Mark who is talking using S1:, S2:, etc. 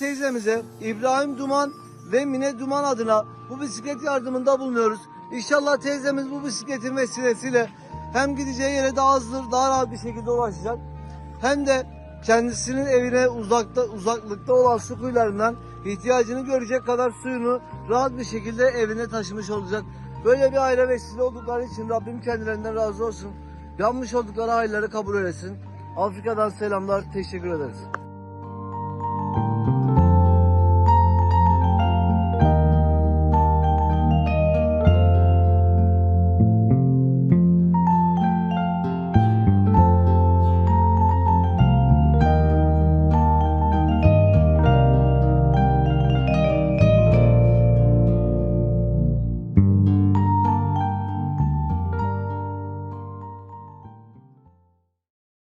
S1: Teyzemize İbrahim Duman ve Mine Duman adına bu bisiklet yardımında bulunuyoruz. İnşallah teyzemiz bu bisikletin vesilesiyle hem gideceği yere daha hızlı, daha rahat bir şekilde ulaşacak. Hem de kendisinin evine uzakta uzaklıkta olan su kuyularından ihtiyacını görecek kadar suyunu rahat bir şekilde evine taşımış olacak. Böyle bir aile vesile oldukları için Rabbim kendilerinden razı olsun. Yanmış oldukları hayırları kabul eylesin. Afrika'dan selamlar. Teşekkür ederiz.